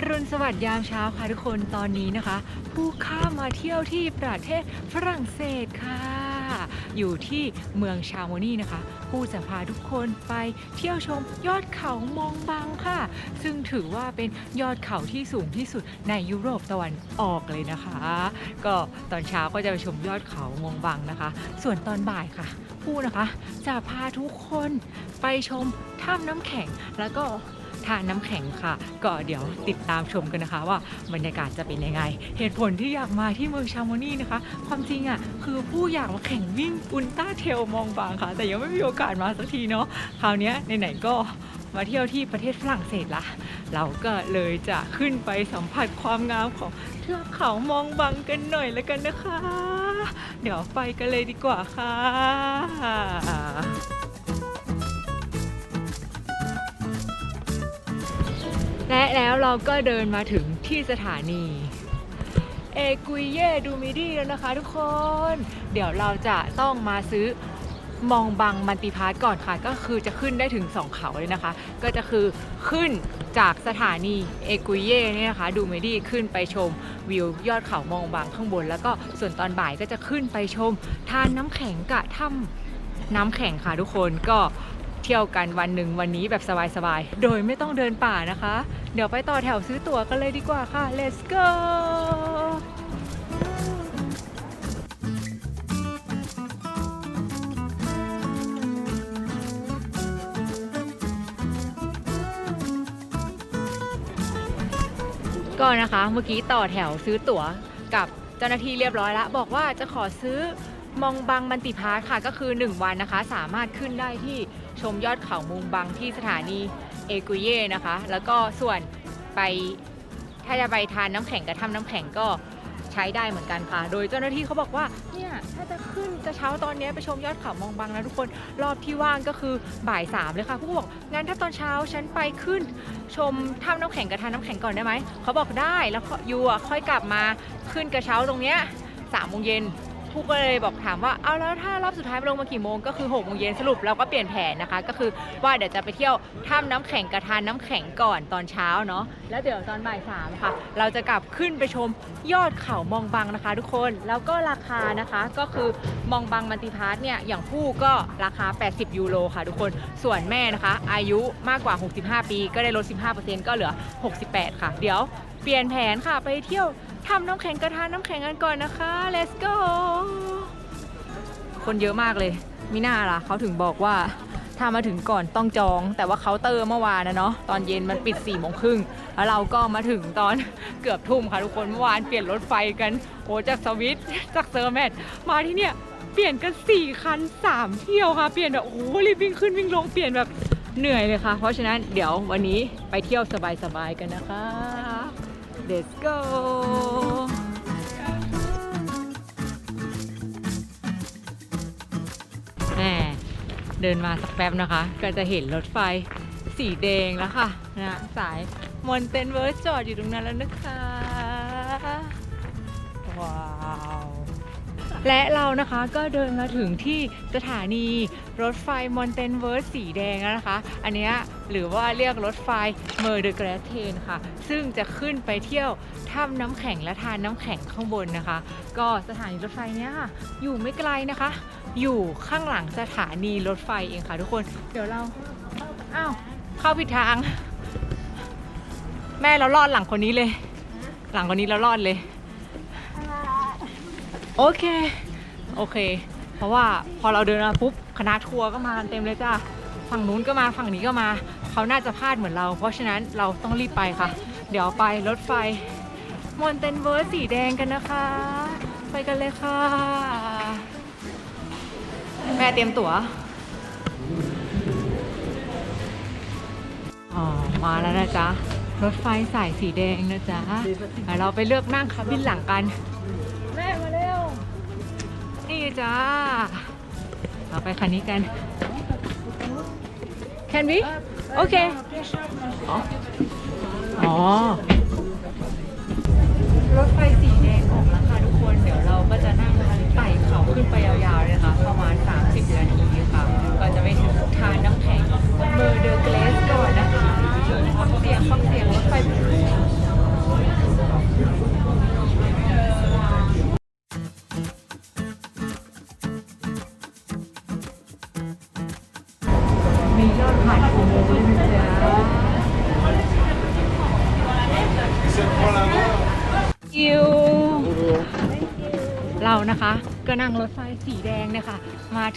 อรุณสวัสดิ์ยามเช้าค่ะทุกคนตอนนี้นะคะ ผู้ข้ามมาเที่ยวที่ประเทศฝรั่งเศสค่ะ อยู่ที่เมืองชาโมนีนะคะ ผู้จะพาทุกคนไปเที่ยวชมยอดเขามองบังค่ะ ซึ่งถือว่าเป็นยอดเขาที่สูงที่สุดในยุโรปตะวันออกเลยนะคะ ก็ตอนเช้าก็จะไปชมยอดเขามองบังนะคะ ส่วนตอนบ่ายค่ะ ผู้นะคะจะพาทุกคนไปชมถ้ำน้ำแข็งแล้วก็ ทาน้ำแข็งค่ะ ก็เดี๋ยวติดตามชมกันนะคะว่าบรรยากาศจะเป็นยังไง เหตุผลที่อยากมาที่เมืองชาโมนี่นะคะ ความจริงอะคือผู้อยากมาแข่งวิ่งอุลตร้าเทลมองบางค่ะ แต่ยังไม่มีโอกาสมาสักทีเนาะคราวนี้ไหนๆก็มาเที่ยวที่ประเทศฝรั่งเศสละ เราก็เลยจะขึ้นไปสัมผัสความงามของเทือกเขามองบังกันหน่อยแล้วกันนะคะ เดี๋ยวไปกันเลยดีกว่าค่ะ และแล้วเราก็เดินมาถึงที่สถานี เอกุยเย่ดูมิดีแล้วนะคะทุกคน เดี๋ยวเราจะต้องมาซื้อมองบังมันติพาร์ทก่อนค่ะ ก็คือจะขึ้นได้ถึง 2 เขาเลยนะคะ ก็จะคือขึ้นจากสถานีเอกุยเย่เนี่ยนะคะ ดูมิดีขึ้นไปชมวิวยอดเขามองบังข้างบน แล้วก็ส่วนตอนบ่ายก็จะขึ้นไปชมทานน้ำแข็งกะถ้ำน้ำแข็งค่ะทุกคนก็ เที่ยวกันวันหนึ่งวันนี้แบบสบายๆ โดยไม่ต้องเดินป่านะคะ เดี๋ยวไปต่อแถวซื้อตั๋วกันเลยดีกว่าค่ะ let's go ก็นะคะเมื่อกี้ต่อแถวซื้อตั๋วกับเจ้าหน้าที่เรียบร้อยแล้วบอกว่าจะขอซื้อมองบังมันติพาร์คค่ะก็คือ 1 วันนะคะ สามารถขึ้นได้ที่ ชมยอดเขามุงบังที่สถานีเอกุเย่นะคะ แล้วก็ส่วนไปถ้าจะไปทานน้ำแข็งกับทำน้ำแข็งก็ใช้ได้เหมือนกันค่ะ โดยเจ้าหน้าที่เขาบอกว่าเนี่ยถ้าจะขึ้นจะเช้าตอนนี้ไปชมยอดเขามองบังนะทุกคนรอบที่ว่างก็คือบ่ายสามเลยค่ะผู้บอกงั้นถ้าตอนเช้าฉันไปขึ้น ชมถ้ำน้ำแข็งกับทานน้ำแข็งก่อนได้ไหมเขาบอกได้แล้วยูอะค่อยกลับมาขึ้นกระเช้าตรงเนี้ยสามโมงเย็น ผู้ก็เลยบอกถามว่าเอาแล้วถ้ารอบสุดท้ายลงมากี่โมงก็คือ6กโมงเย็นสรุปเราก็เปลี่ยนแผนนะคะ ก็คือว่าเดี๋ยวจะไปเที่ยวถ้ำน้ำแข็งกับทานน้ำแข็งก่อนตอนเช้าเนาะแล้วเดี๋ยวตอนบ่ายสามค่ะ เราจะกลับขึ้นไปชมยอดเขามองบังนะคะ ทุกคนแล้วก็ราคานะคะก็คือมองบังมันติพาร์ทเนี่ยอย่างผู้ก็ราคา 80 ยูโรค่ะ ทุกคนส่วนแม่นะคะ อายุมากกว่า 65 ปี ก็ได้ลด 15%ก็เหลือ 68 ค่ะ เดี๋ยวเปลี่ยนแผนค่ะไปเที่ยว ทำน้ำแข็งกระทานน้ำแข็งกันก่อนนะคะ let's go คนเยอะมากเลย มิน่าล่ะเขาถึงบอกว่าถ้ามาถึงก่อนต้องจอง แต่ว่าเคาน์เตอร์เมื่อวานนะเนาะตอนเย็นมันปิด4ี่โมงครึ่งแล้วเราก็มาถึงตอนเกือบทุ่มค่ะทุกคนเมื่อวานเปลี่ยนรถไฟกันโอ้จากสวิตจากเซอร์แมทมาที่เนี่ยเปลี่ยนกัน 4 คัน 3 เที่ยวค่ะเปลี่ยนแบบโอ้โหรีบวิ่งขึ้นวิ่งลงเปลี่ยนแบบเหนื่อยเลยค่ะ เพราะฉะนั้นเดี๋ยววันนี้ไปเที่ยวสบายๆกันนะคะ let's go แหมเดินมาสักแป๊บนะคะ ก็จะเห็นรถไฟสีแดงแล้วค่ะนะสายมอนเตนเวิร์สจอดอยู่ตรงนั้นแล้วนะคะ และเรานะคะก็เดินมาถึงที่สถานีรถไฟมอนเตนเวิร์สสีแดงแล้วนะคะ อันนี้หรือว่าเรียกรถไฟเมอร์เดอร์แกรเทนค่ะ ซึ่งจะขึ้นไปเที่ยวถ้ำน้ำแข็งและทานน้ำแข็งข้างบนนะคะ ก็สถานีรถไฟเนี้ยค่ะ อยู่ไม่ไกลนะคะ อยู่ข้างหลังสถานีรถไฟเองค่ะทุกคน เดี๋ยวเราอ้าวเข้าผิดทาง แม่เรารอดหลังคนนี้เลย หลังคนนี้เรารอดเลย โอเค โอเค เพราะว่าพอเราเดินมาปุ๊บคณะทัวร์ก็มากันเต็มเลยจ้าฝั่งนู้นก็มาฝั่งนี้ก็มา เขาน่าจะพลาดเหมือนเรา เพราะฉะนั้นเราต้องรีบไปค่ะ เดี๋ยวไปรถไฟมอนเตนเวิร์สสีแดงกันนะคะ ไปกันเลยค่ะ แม่เตรียมตั๋วอ๋อมาแล้วนะจ๊ะ รถไฟสายสีแดงนะจ๊ะเดี๋ยวเราไปเลือกนั่งคับบินหลังกัน จ้าเราไปคันนี้กัน Can we โอเคอ๋ออ๋อ รถไฟ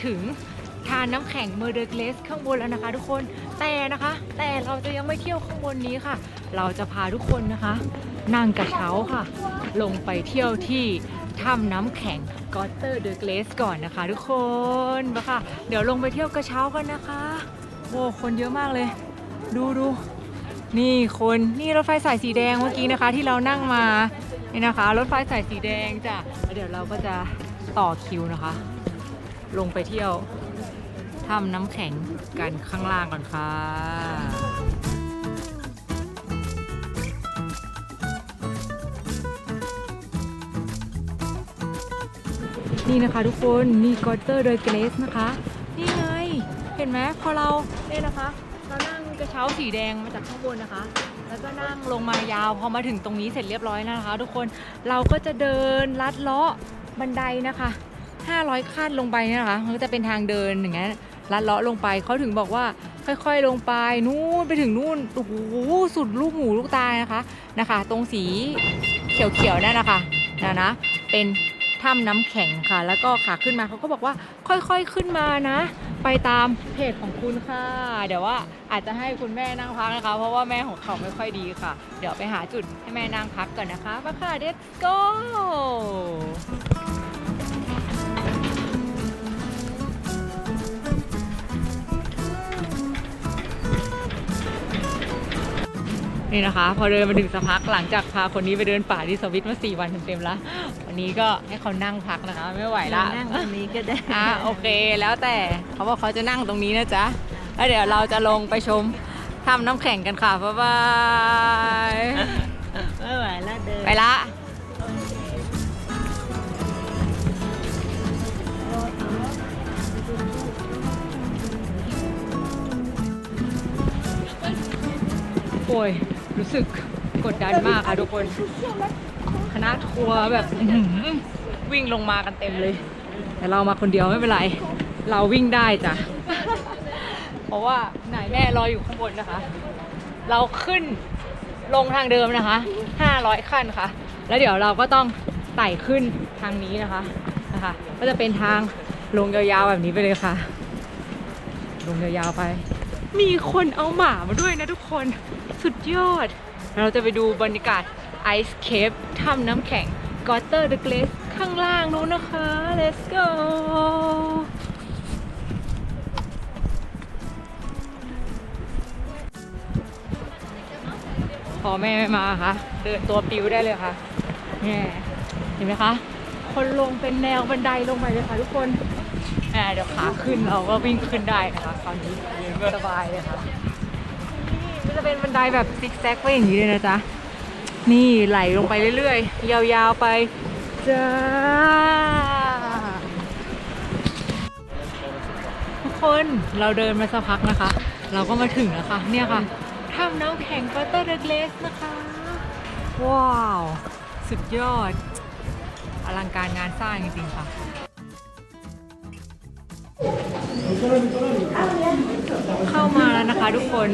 ถึงทานน้ำแข็งเมอร์เดอร์เกลสข้างบนแล้วนะคะ ทุกคนแต่นะคะ แต่เราจะยังไม่เที่ยวข้างบนนี้ค่ะ เราจะพาทุกคนนะคะ นั่งกระเช้าค่ะ ลงไปเที่ยวที่ถ้ำน้ำแข็งกอตเตอร์เดอะเกลสก่อนนะคะ ทุกคนมาค่ะ เดี๋ยวลงไปเที่ยวกระเช้ากันนะคะโอ้คนเยอะมากเลย ดูดูนี่คนนี่รถไฟสายสีแดงเมื่อกี้นะคะ ที่เรานั่งมานี่นะคะ รถไฟสายสีแดงจ้ะแล้วเดี๋ยวเราก็จะต่อคิวนะคะ ลงไปเที่ยวถ้ำน้ำแข็งกันข้างล่างก่อนค่ะ นี่นะคะทุกคนนี่กอเตอร์เดอะเกรสนะคะ นี่ไง เห็นไหมพอเราเนี่ยนะคะ เรานั่งกระเช้าสีแดงมาจากข้างบนนะคะ แล้วก็นั่งลงมายาวพอมาถึงตรงนี้เสร็จเรียบร้อยแล้วนะคะ ทุกคนเราก็จะเดินลัดเลาะบันไดนะคะ 500ขั้นลงไปเนี่ยนะคะมันก็จะเป็นทางเดินอย่างเงี้ยลัดเลาะลงไปเขาถึงบอกว่าค่อยๆลงไปนู่นไปถึงนู่นโอ้โหสุดลูกหูลูกตานะคะนะคะ ตรงสีเขียวๆนั่นนะคะนะนะเป็นถ้ำน้ำแข็งค่ะ แล้วก็ขาขึ้นมาเขาก็บอกว่าค่อยๆขึ้นมานะ ไปตามเพจของคุณค่ะ เดี๋ยวว่าอาจจะให้คุณแม่นั่งพักนะคะ เพราะว่าแม่ของเขาไม่ค่อยดีค่ะ เดี๋ยวไปหาจุดให้แม่นั่งพักก่อนนะคะไปค่ะ let's go นี่นะคะ พอเดินมาถึงสักพักหลังจากพาคนนี้ไปเดินป่าที่สวิตมาสี่วันเต็มๆแล้ววันนี้ก็ให้เขานั่งพักนะคะ ไม่ไหวละนั่งตรงนี้ก็ได้อะโอเค แล้วแต่เขาบอกเขาจะนั่งตรงนี้นะจ๊ะแล้วเดี๋ยวเราจะลงไปชมทำน้ำแข็งกันค่ะบ๊ายบายไม่ไหวแล้วเดินไปละโอ้ย รู้สึกกดดันมากค่ะทุกคน คณะทัวร์แบบวิ่งลงมากันเต็มเลย แต่เรามาคนเดียวไม่เป็นไร เราวิ่งได้จ้ะ เพราะว่าไหนแม่รออยู่ข้างบนนะคะ เราขึ้นลงทางเดิมนะคะ 500 ขั้นค่ะ แล้วเดี๋ยวเราก็ต้องไต่ขึ้นทางนี้นะคะ นะคะ ก็จะเป็นทางลงยาวๆแบบนี้ไปเลยค่ะ ลงยาวๆไป มีคนเอาหมามาด้วยนะทุกคน สุดยอด เราจะไปดูบรรยากาศไอซ์เคปถ้ำน้ำแข็งกอเตอร์เดอะเกลสข้างล่างนู้นนะคะ let's go พอแม่ไม่มาค่ะเดินตัวปิวได้เลยค่ะเนี่ยเห็นไหมคะ คนลงเป็นแนวบันไดลงไปเลยค่ะทุกคนอ่เดี๋ยวขาขึ้นเราก็วิ่งขึ้นได้นะคะคราวนี้สบายเลยค่ะนี่มัน จะเป็นบันไดแบบซิกแซกไปอย่างนี้เลยนะจ๊ะ นี่ไหลลงไปเรื่อยๆ ยาวๆไป จ้า ทุกคนเราเดินมาสักพักนะคะ เราก็มาถึงแล้วค่ะ เนี่ยค่ะถ้ำน้ำแข็งกอเตอร์เดอะเกลสนะคะ ว้าว สุดยอด อลังการงานสร้างจริงๆค่ะ เข้ามาแล้วนะคะทุกคน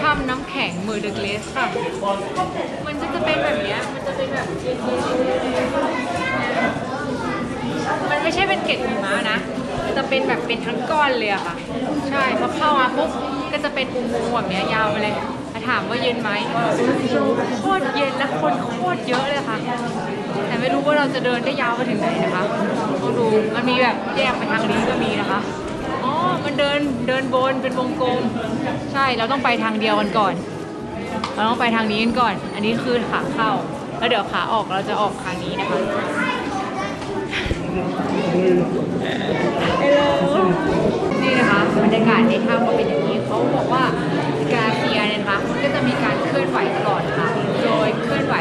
ถ้ำน้ำแข็งเมอร์เดอร์เกลสค่ะ มันจะจะเป็นแบบเนี้ยมันจะเป็นแบบเย็นๆมันไม่ใช่เป็นเกล็ดหิมะนะ มันจะเป็นแบบเป็นทั้งก้อนเลยอะค่ะ ใช่พอเข้ามาปุ๊บก็จะเป็นอุโมงค์แบบเนี้ยยาวไปเลยถ้าถามว่าเย็นไหมโคตรเย็นและคนโคตรเยอะเลยค่ะ แต่ไม่รู้ว่าเราจะเดินได้ยาวไปถึงไหนนะคะต้องดูมันมีแบบ แยกไปทางนี้ก็มีนะคะ อ๋อ มันเดินเดินบนเป็นวงกลม ใช่ เราต้องไปทางเดียวกันก่อน เราต้องไปทางนี้กันก่อน อันนี้คือขาเข้า แล้วเดี๋ยวขาออกเราจะออกทางนี้นะคะ นี่นะคะบรรยากาศในถ้ำก็เป็นอย่างนี้เขาบอกว่ากาเซียเนี่ยนะคะมันก็จะมีการเคลื่อนไหวตลอดค่ะ โดยเคลื่อนไหว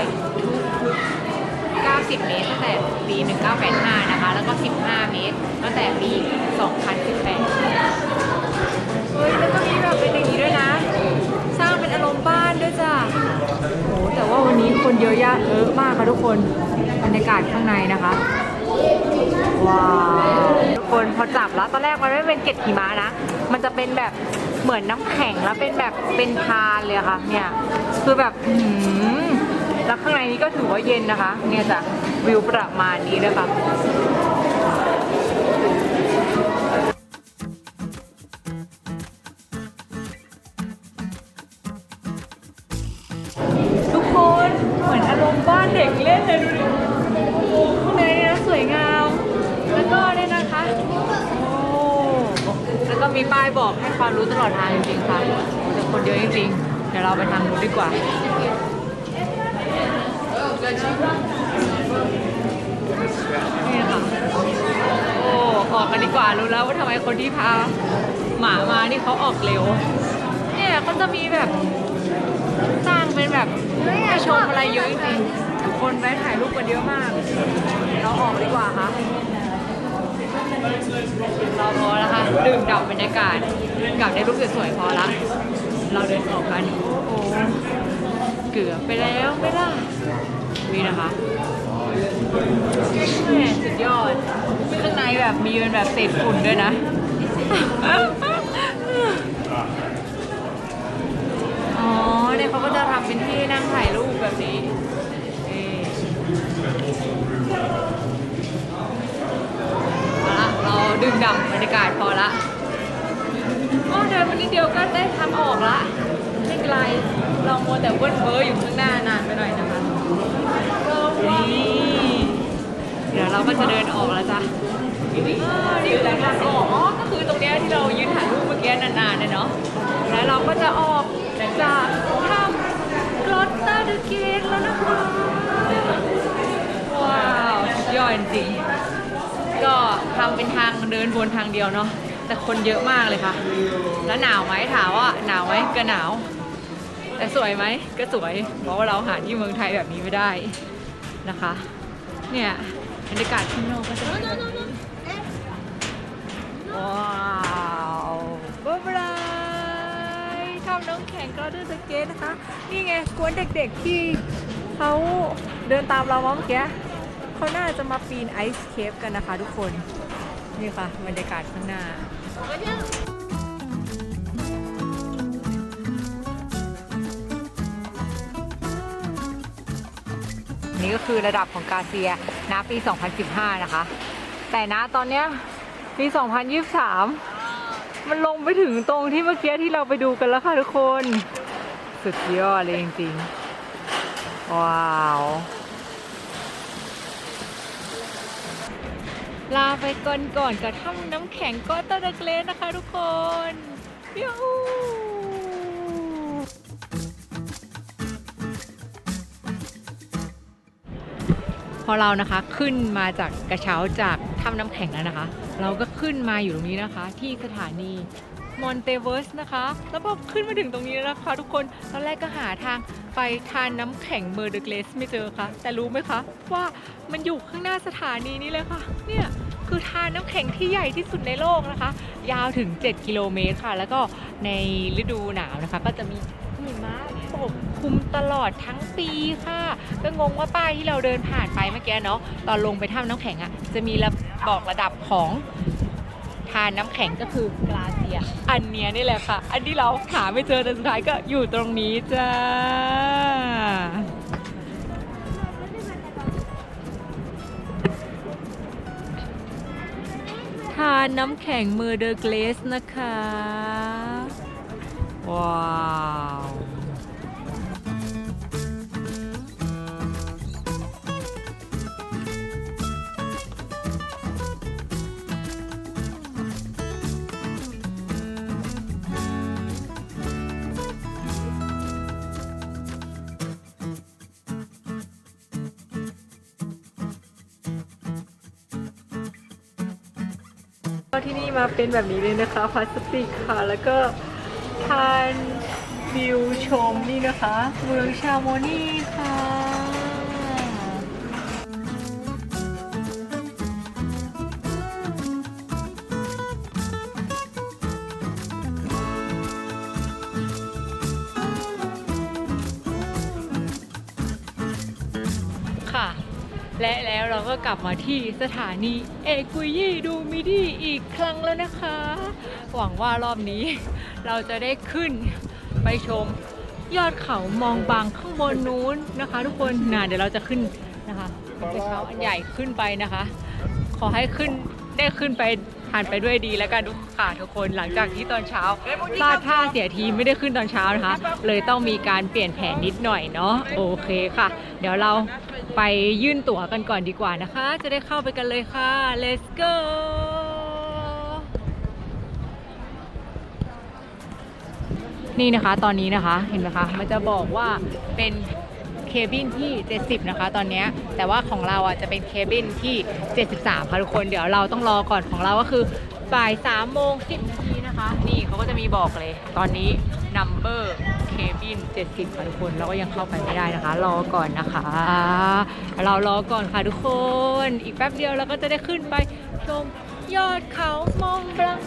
10 เมตรตั้งแต่ปี 1985 นะคะ แล้วก็ 15 เมตรตั้งแต่ปี 2018 เฮ้ยแล้วก็มีแบบเป็นอย่างนี้ด้วยนะ สร้างเป็นอารมณ์บ้านด้วยจ้ะโอ้แต่ว่าวันนี้คนเยอะแยะเยอะมากค่ะทุกคนบรรยากาศข้างในนะคะ ว้าวทุกคนพอจับแล้วตอนแรกมันไม่เป็นเกล็ดหิมะนะ มันจะเป็นแบบเหมือนน้ำแข็งแล้วเป็นแบบเป็นทานเลยค่ะเนี่ยคือแบบอืม แล้วข้างในนี้ก็ถือว่าเย็นนะคะ เนี่ยจ้ะวิวประมาณนี้เลยค่ะทุกคนเหมือนอารมณ์บ้านเด็กเล่นเลยดูดิข้างในนี่ยนะสวยงาม แล้วก็เนี่ยนะคะโอ้แล้วก็มีป้ายบอกให้ความรู้ตลอดทางจริงๆค่ะแต่คนเยอะจริงๆเดี๋ยวเราไปทางนู้นดีกว่า นี่ค่ะ โอ้ ออกกันดีกว่า รู้แล้วว่าทำไมคนที่พาหมามานี่เขาออกเร็ว เนี่ยเขาจะมีแบบสร้างเป็นแบบให้ชมอะไรเยอะจริงๆคนแวะถ่ายรูปกันเยอะมาก เราออกดีกว่าคะเราพอแล้วค่ะดื่มด่ำบรรยากาศกับได้รูปสวยๆพอละ เราเดินออกกันโอ้โหเกือบไปแล้วไม่ล่ะ นี่นะคะแม่สุดยอดข้างในแบบมีเป็นแบบเศษฝุ่นด้วยนะอ๋อเนี่ยเขาก็จะทำเป็นที่นั่งถ่ายรูปแบบนี้เอ่เอาละเราดื่มด่ำบรรยากาศพอละโอ้เดินมานิดเดียวก็ได้ทางออกละไม่เป็นไรเราโมวแต่เวิ้นเว้ออยู่ข้างหน้านานไปหน่อยนะ เดี๋ยวเราก็จะเดินออกแล้วจ้ะนี่คือทางออกอ๋อก็คือตรงเนี้ยที่เรายืนถ่ายรูปเมื่อกี้นานๆเนี่ยเนาะแล้วเราก็จะออกจากถ้ำกรอตตาเดอะเกตแล้วนะคะว้าวสุดยอดจริงๆก็ทำเป็นทางเดินวนทางเดียวเนาะแต่คนเยอะมากเลยค่ะ แล้วหนาวไหมถามว่าหนาวไหมก็หนาว แต่สวยไหมก็สวย เพราะว่าเราหาที่เมืองไทยแบบนี้ไม่ได้นะคะ เนี่ย บรรยากาศข้างนอกก็จะเป็นแบบนี้ว้าวบ๊ายบายทำน้องแข็งกระดื้อสเก็ตนะคะ นี่ไงกวนเด็กๆที่เขาเดินตามเรามาเมื่อกี้เขาน่าจะมาปีนไอซ์เคปกันนะคะทุกคน นี่ค่ะบรรยากาศข้างหน้า นี่ก็คือระดับของกาเซียนะปี 2015 นะคะ แต่นะตอนเนี้ยปี 2023 มันลงไปถึงตรงที่เมื่อกี้ที่เราไปดูกันแล้วค่ะทุกคน สุดยอดเลยจริงๆ ว้าวลาไปก่อนก่อนกับถ้ำน้ำแข็งก้อนตะเกเลสนะคะทุกคนยู พอเรานะคะขึ้นมาจากกระเช้าจากถ้ำน้ำแข็งแล้วนะคะ เราก็ขึ้นมาอยู่ตรงนี้นะคะ ที่สถานีมอนเตเว r สนะคะ แล้วพอขึ้นมาถึงตรงนี้แล้วนะคะ ทุกคนตอนแรกก็หาทางไปทานน้ำแข็งเมอร์เดเกลสไม่เจอค่ะ แต่รู้ไหมคะว่ามันอยู่ข้างหน้าสถานีนี้เลยค่ะ เนี่ยคือทานน้ำแข็งที่ใหญ่ที่สุดในโลกนะคะ ยาวถึง 7 กิโลเมตรค่ะ แล้วก็ในฤดูหนาวนะคะ ก็จะมี คุมตลอดทั้งปีค่ะ ก็งงว่าป้ายที่เราเดินผ่านไปเมื่อกี้เนาะตอนลงไปถ้ำน้ำแข็งอะ่ะจะมีระบอกระดับของทานน้ำแข็งก็คือกลาเซีย อันเนี้ยนี่แหละค่ะ อันที่เราหาไม่เจอแต่สุดท้ายก็อยู่ตรงนี้จ้าทานน้ำแข็งเมอร์เดอร์เกลสนะคะ ว้าว มาเป็นแบบนี้เลยนะคะพลาสติกค่ะ แล้วก็ทานวิวชมนี่นะคะเมืองชาโมนี่ค่ะ กลับมาที่สถานีเอกุยยี่ดูมิดีอีกครั้งแล้วนะคะ หวังว่ารอบนี้เราจะได้ขึ้นไปชมยอดเขามองบางข้างบนนู้นนะคะ ทุกคนนะเดี๋ยวเราจะขึ้นนะคะเป็นเช้าอันใหญ่ขึ้นไปนะคะ ขอให้ขึ้นได้ขึ้นไปผ่านไปด้วยดีแล้วกันทุกค่ะทุกคนหลังจากที่ตอนเช้าพลาดท่าเสียทีไม่ได้ขึ้นตอนเช้านะคะ เลยต้องมีการเปลี่ยนแผนนิดหน่อยเนาะโอเคค่ะ เดี๋ยวเรา ไปยื่นตั๋วกันก่อนดีกว่านะคะ จะได้เข้าไปกันเลยค่ะ let's go นี่นะคะตอนนี้นะคะเห็นไหมคะ มันจะบอกว่าเป็นเคบินที่ 70 นะคะ ตอนนี้แต่ว่าของเราอะจะเป็นเคบินที่ 73 ค่ะทุกคนเดี๋ยวเราต้องรอก่อนของเราก็คือบ่าย3โมง10นาทีนะคะ นี่เขาก็จะมีบอกเลย ตอนนี้ number บิน 70ค่ะทุกคนเราก็ยังเข้าไปไม่ได้นะคะ รอก่อนนะคะ เรารอก่อนค่ะทุกคน อีกแป๊บเดียวเราก็จะได้ขึ้นไปชมยอดเขามองบลัง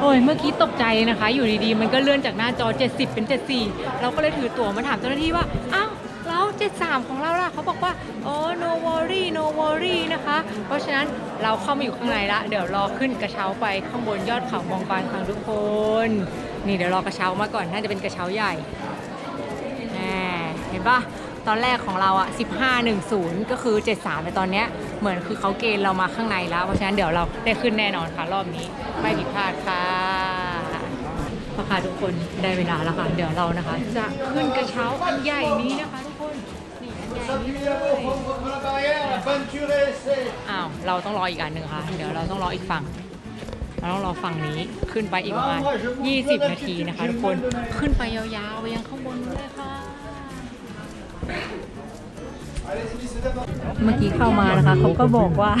โอ้ยเมื่อกี้ตกใจนะคะ อยู่ดีๆ มันก็เลื่อนจากหน้าจอ 70 เป็น 74 เราก็เลยถือตั๋วมาถามเจ้าหน้าที่ว่า อ้าว 73 ของเราล่ะเขาบอกว่าโอ๋อ no worry no worry นะคะ เพราะฉะนั้นเราเข้ามาอยู่ข้างในละ เดี๋ยวรอขึ้นกระเช้าไปข้างบนยอดเขามองบานค่ะทุกคน นี่เดี๋ยวรอกระเช้ามาก่อนน่าจะเป็นกระเช้าใหญ่แหมเห็นปะตอนแรกของเราอะ1510 ก็คือ 73แต่ตอนเนี้ยเหมือนคือเขาเกณฑ์เรามาข้างในแล้ว เพราะฉะนั้นเดี๋ยวเราได้ขึ้นแน่นอนค่ะ รอบนี้ไม่ผิดพลาดค่ะพอค่ะทุกคนได้เวลาแล้วค่ะ เดี๋ยวเรานะคะ จะขึ้นกระเช้าอันใหญ่นี้นะคะ อ้าว เราต้องรออีกอันหนึ่งค่ะ เดี๋ยวเราต้องรออีกฝั่ง เราต้องรอฝั่งนี้ขึ้นไปอีกประมาณ20 นาทีนะคะทุกคน ขึ้นไปยาวๆไปยังข้างบนเลยค่ะ เมื่อกี้เข้ามานะคะเขาก็บอกว่า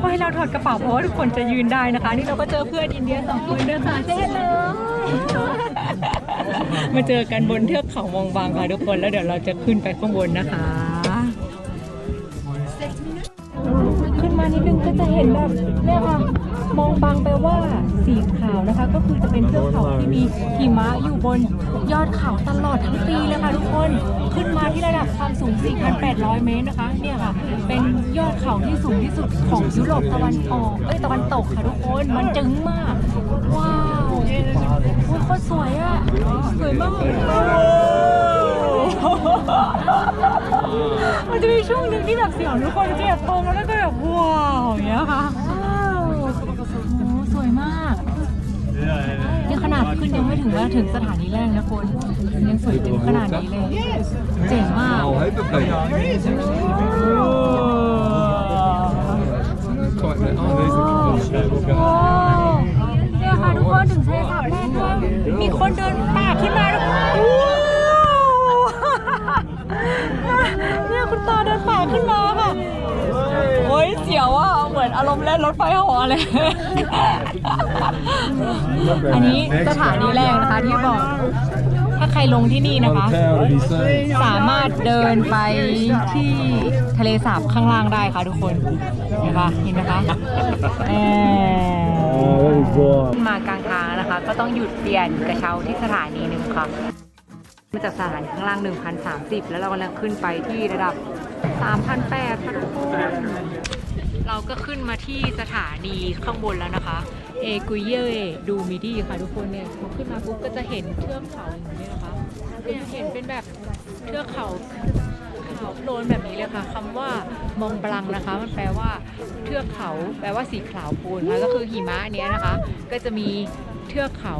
ว่าให้เราถอดกระเป๋าเพราะว่าทุกคนจะยืนได้นะคะ นี่เราก็เจอเพื่อนอินเดียสองคนด้วยค่ะเจ๊เลย มาเจอกันบนเทือกเขามองบางค่ะทุกคน แล้วเดี๋ยวเราจะขึ้นไปข้างบนนะคะ ขึ้นมานิดนึงก็จะเห็นแบบเนี่ยค่ะ มองบางแปว่าสีขาวนะคะ ก็คือจะเป็นเทือกเขาที่มีหิมะอยู่บนยอดเขาตลอดทั้งปีเลยค่ะทุกคน ขึ้นมาที่ระดับความสูง 4,800 เมตรนะคะ เนี่ยค่ะ เป็นยอดเขาที่สูงที่สุดของยุโรปตะวันออก เอ้ยตะวันตกค่ะทุกคน มันจึงมาก โอ้ยโคตรสวยอะ สวยมากมันจะมีช่วงหนึ่งที่แบบเสียวทุกคนจะแบบตรงแล้วก็แบบว้าวอย่างเงี้ยค่ะว้าวโอ้สวยมากนี่ขนาดขึ้นยังไม่ถึงว่าถึงสถานีแรกนะคนยังสวยถึงขนาดนี้เลย เจ๋งมาก คนเดินป่าขึ้นมาแล้วว้าวเนี่ยคุณตาเดินป่าขึ้นมาค่ะโอ้ยเสียวอะเหมือนอารมณ์เล่นรถไฟเหอเลย อันนี้สถานีแรกนะคะที่บอก ถ้าใครลงที่นี่นะคะ How did he say? สามารถเดินไปที่ทะเลสาบข้างล่างได้ค่ะทุกคนเห็นปะเห็นไหมคะแอ Oh, that was good. ขึ้นมากลางทางนะคะ ก็ต้องหยุดเปลี่ยนกระเช้าที่สถานีหนึ่งค่ะ มาจากสถานีข้างล่าง 1,030 แล้วเรากำลังขึ้นไปที่ระดับ 3,800ค่ะทุกคนเราก็ขึ้นมาที่สถานีข้างบนแล้วนะคะ เอกุยเย่ดูมิดีค่ะทุกคนเนี่ยพอขึ้นมาปุ๊บก็จะเห็นเทือกเขาอย่างนี้นะคะเนี่ยเห็นเป็นแบบเทือกเขาขาวโพลนแบบนี้เลยค่ะคำว่ามองบลังนะคะ มันแปลว่าเทือกเขา แปลว่าสีขาวโพลนนะคะก็คือหิมะเนี้ยนะคะ ก็จะมี ทือกเขา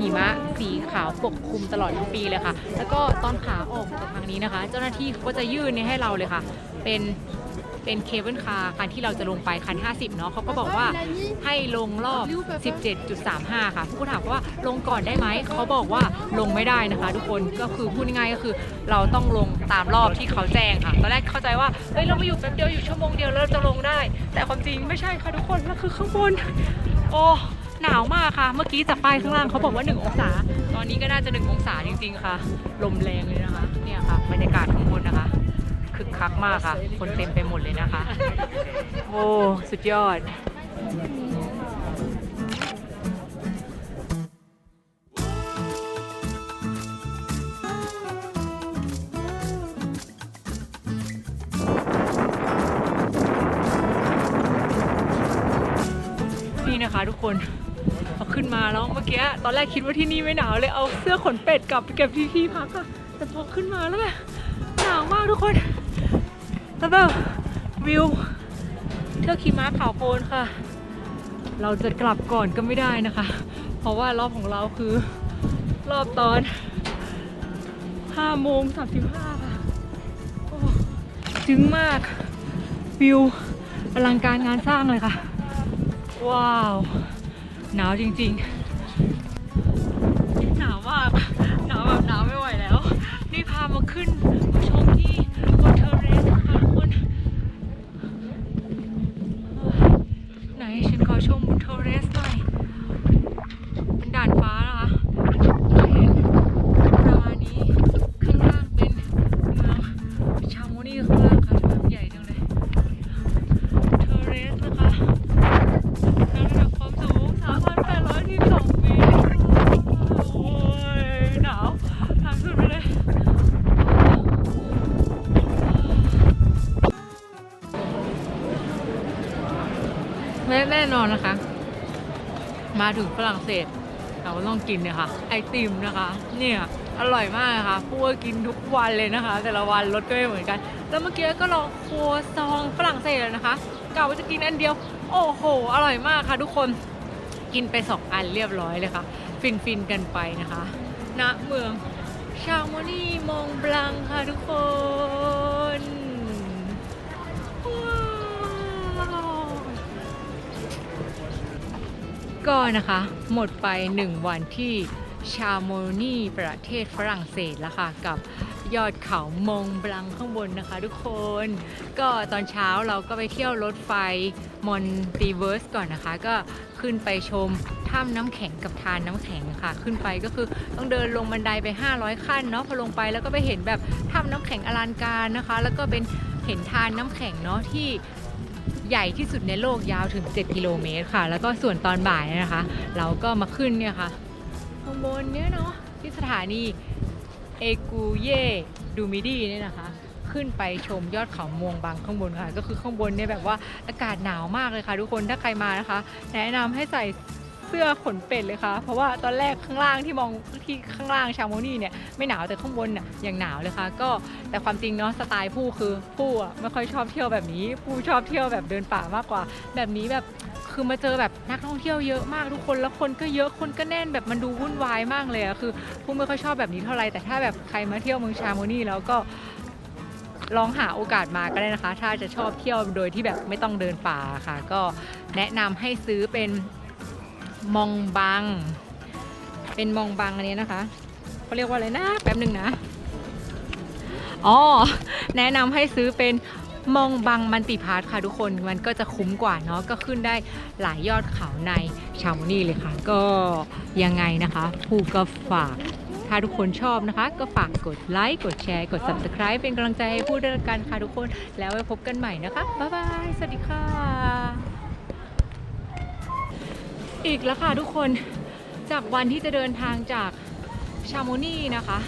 หิมะสีขาวปกคลุมตลอดทั้งปีเลยค่ะ แล้วก็ตอนขาออกจากทางนี้นะคะ เจ้าหน้าที่เขาก็จะยื่นนี่ให้เราเลยค่ะ เป็นเป็นเคเบิลคาร์คันที่เราจะลงไปคัน 50 เนาะเขาก็บอกว่าให้ลงรอบ 17.35 ค่ะผู้ถามว่าลงก่อนได้ไหม เขาบอกว่าลงไม่ได้นะคะทุกคนก็คือพูดง่ายก็คือเราต้องลงตามรอบที่เขาแจ้งค่ะตอนแรกเข้าใจว่าเฮ้ยเรามาอยู่แป๊บเดียวอยู่ชั่วโมงเดียวแล้วเราจะลงได้ แต่ความจริงไม่ใช่ค่ะทุกคนแล้วคือข้างบนโอ้ หนาวมากค่ะ เมื่อกี้จากป้ายข้างล่างเขาบอกว่า 1 องศา ตอนนี้ก็น่าจะ 1 องศาจริง ๆ ค่ะ ลมแรงเลยนะคะ เนี่ยค่ะบรรยากาศข้างบนนะคะคึกคักมากค่ะ คนเต็มไปหมดเลยนะคะ โอ้ สุดยอด ตอนแรกคิดว่าที่นี่ไม่หนาวเลยเอาเสื้อขนเป็ดกลับไปเก็บที่ที่พักอะแต่พอขึ้นมาแล้วแบบหนาวมากทุกคนแล้วแบบวิวเทือกขีม้าขาวโพลนค่ะ เราจะกลับก่อนก็ไม่ได้นะคะ เพราะว่ารอบของเราคือรอบตอน5โมง35ค่ะโอ้จึงมากวิวอลังการงานสร้างเลยค่ะ ว้าว หนาวจริง ๆ นาวแบบหนาวไม่ไหวแล้ว นี่พามาขึ้น แน่นอนนะคะ มาถึงฝรั่งเศส เราก็ต้องกินเนี่ยค่ะ ไอติมนะคะ เนี่ยอร่อยมากนะคะพูดกินทุกวันเลยนะคะ แต่ละวันรสก็ไม่เหมือนกัน แล้วเมื่อกี้ก็ลองครัวซองฝรั่งเศสเลยนะคะกะว่าจะกินอันเดียว โอ้โห อร่อยมากค่ะ ทุกคนกินไปสองอันเรียบร้อยเลยค่ะ ฟินฟินๆกันไปนะคะณเมืองชาโมนีมองบลังค่ะทุกคน ก็นะคะ หมดไป 1 วันที่ชาโมนีประเทศฝรั่งเศสแล้วค่ะ กับยอดเขามงบลังข้างบนนะคะทุกคน ก็ตอนเช้าเราก็ไปเที่ยวรถไฟมอนตีเวิร์สก่อนนะคะ ก็ขึ้นไปชมถ้ำน้ำแข็งกับทานน้ำแข็งค่ะ ขึ้นไปก็คือต้องเดินลงบันไดไป 500 ขั้นเนาะพอลงไปแล้วก็ไปเห็นแบบถ้ำน้ำแข็งอลังการนะคะ แล้วก็เป็นเห็นทานน้ำแข็งเนาะที่ ใหญ่ที่สุดในโลกยาวถึง 7 กิโลเมตรค่ะ แล้วก็ส่วนตอนบ่ายนะคะ เราก็มาขึ้นเนี่ยค่ะข้างบนเนี่ยเนาะที่สถานีเอกูเย่ดูมิดีเนี่ยนะคะ ขึ้นไปชมยอดเขามวงบางข้างบนค่ะ ก็คือข้างบนเนี่ยแบบว่าอากาศหนาวมากเลยค่ะ ทุกคนถ้าใครมานะคะ แนะนำให้ใส่ สื้อขนเป็ดเลยค่ะ เพราะว่าตอนแรกข้างล่างที่มองที่ข้างล่างชาโมนี่เนี่ยไม่หนาวแต่ข้างบนน่ะยังหนาวเลยค่ะ ก็แต่ความจริงเนาะสไตล์ผู้คือผู้อะไม่ค่อยชอบเที่ยวแบบนี้ ผู้ชอบเที่ยวแบบเดินป่ามากกว่า แบบนี้แบบคือมาเจอแบบนักท่องเที่ยวเยอะมากทุกคนแล้วคนก็เยอะคนก็แน่นแบบมันดูวุ่นวายมากเลยอะคือผู้ไม่ค่อยชอบแบบนี้เท่าไหร่แต่ถ้าแบบใครมาเที่ยวเมืองชาโมนี่แล้วก็ลองหาโอกาสมาก็ได้นะคะ ถ้าจะชอบเที่ยวโดยที่แบบไม่ต้องเดินป่าค่ะ ก็แนะนำให้ซื้อเป็น มองบัง เป็นมองบังอันนี้นะคะเขาเรียกว่าอะไรนะแป๊บหนึ่งนะอ๋อแนะนำให้ซื้อเป็นมองบังมันติพาร์ทค่ะทุกคนมันก็จะคุ้มกว่าเนาะก็ขึ้นได้หลายยอดเขาในชาวนี่เลยค่ะ ก็ยังไงนะคะผู้ก็ฝากถ้าทุกคนชอบนะคะ ก็ฝากกดไลค์กดแชร์กด subscribe เป็นกำลังใจให้พูดด้วยกันค่ะทุกคน แล้วไว้พบกันใหม่นะคะ บ๊ายบาย สวัสดีค่ะ อีกแล้วค่ะทุกคนจากวันที่จะเดินทางจากชาโมนีนะคะ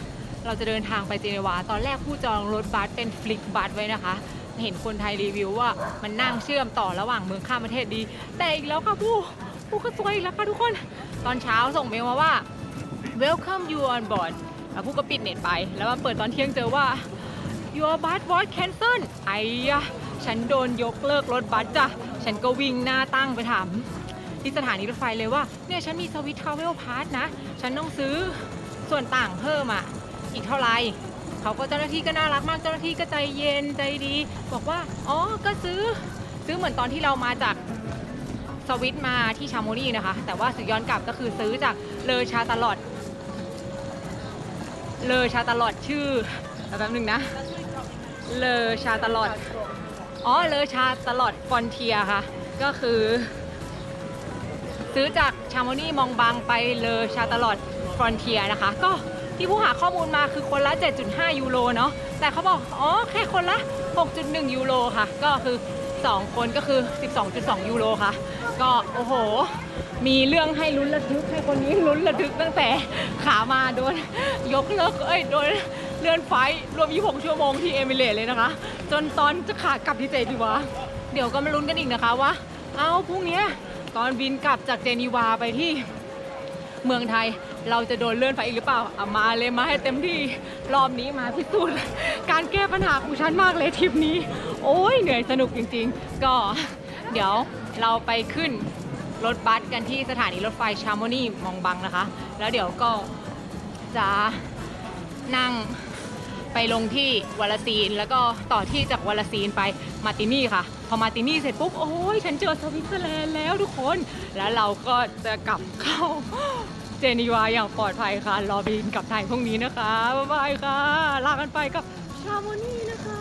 เราจะเดินทางไปเจนีวา ตอนแรกผู้จองรถบัสเป็นฟลิกบัสไว้นะคะ เห็นคนไทยรีวิวว่ามันนั่งเชื่อมต่อระหว่างเมืองข้ามประเทศดี แต่อีกแล้วค่ะผู้ผู้ก็สวยอีกแล้วค่ะทุกคน ตอนเช้าส่งเมลมาว่า welcome you on board แล้วผู้ก็ปิดเน็ตไป แล้วมาเปิดตอนเที่ยงเจอว่า your bus was cancelled ไอ้ยะฉันโดนยกเลิกรถบัสจ้ะ ฉันก็วิ่งหน้าตั้งไปถาม ที่สถานีรถไฟเลยว่า เนี่ยฉันมีสวิตทราเวลพาสนะ ฉันต้องซื้อส่วนต่างเพิ่มอะ อีกเท่าไหร่เขาก็เจ้าหน้าที่ก็น่ารักมากเจ้าหน้าที่ก็ใจเย็นใจดี บอกว่า อ๋อก็ซื้อซื้อเหมือนตอนที่เรามาจากสวิตมาที่ชาโมนีนะคะ แต่ว่าซื้อย้อนกลับก็คือซื้อจากเลอชาตลอด เลอชาตลอดชื่อแป๊บนึงนะ เลอชาตลอด อ๋อ เลอชาตลอดฟอนเทียค่ะ ก็คือ ซื้อจากชาโมนี่มองบางไปเลอชาตลอดฟรอนเทียนะคะ ก็ที่ผู้หาข้อมูลมาคือคนละ 7.5 ยูโรเนาะแต่เขาบอก อ๋อ แค่คนละ 6.1 ยูโรค่ะ ก็คือ 2 คนก็คือ 12.2 ยูโรค่ะ ก็โอ้โห มีเรื่องให้ลุ้นระทึกให้คนนี้ลุ้นระทึกตั้งแต่ขามาโดนยกเลิกเอ้ยโดนเลื่อนไฟล์รวม 26 ชั่วโมงที่เอมิเรตเลยนะคะ จนตอนจะขากลับที่เจดีวะเดี๋ยวก็มาลุ้นกันอีกนะคะว่า เอาพรุ่งนี้ ตอนบินกลับจากเจนีวาไปที่เมืองไทย เราจะโดนเลื่อนไปอีกหรือเปล่าเอามาเลยมาให้เต็มที่รอบนี้มาพิสูจน์การแก้ปัญหาของฉันมากเลยทริปนี้ โอ้ยเหนื่อยสนุกจริง ๆ ก็เดี๋ยวเราไปขึ้นรถบัสกันที่สถานีรถไฟชามอนี่มองบังนะคะ แล้วเดี๋ยวก็จะนั่ง ไปลงที่วาลาซีน แล้วก็ต่อที่จากวาลาซีนไปมาร์ตินี่ค่ะ พอมาตินี่เสร็จปุ๊บ โอ้ยฉันเจอสวิตเซอร์แลนด์แล้วทุกคน แล้วเราก็จะกลับเข้าเจนีวาอย่างปลอดภัยค่ะ รอบินกลับไทยพรุ่งนี้นะคะ บ๊ายบายค่ะ ลากันไปกับชาโมนี่นะคะ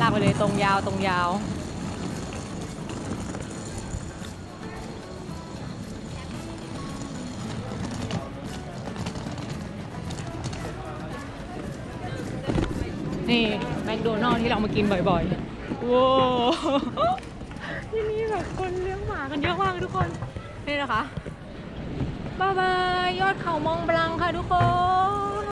ลากไปเลยตรงยาวตรงยาว นี่แมคโดนัลล์ที่เรามากินบ่อยๆว้าวที่นี่แบบคนเลี้ยงหมากันเยอะมากทุกคน นี่นะคะ บ๊ายบาย ยอดเขามองบลังค่ะทุกคน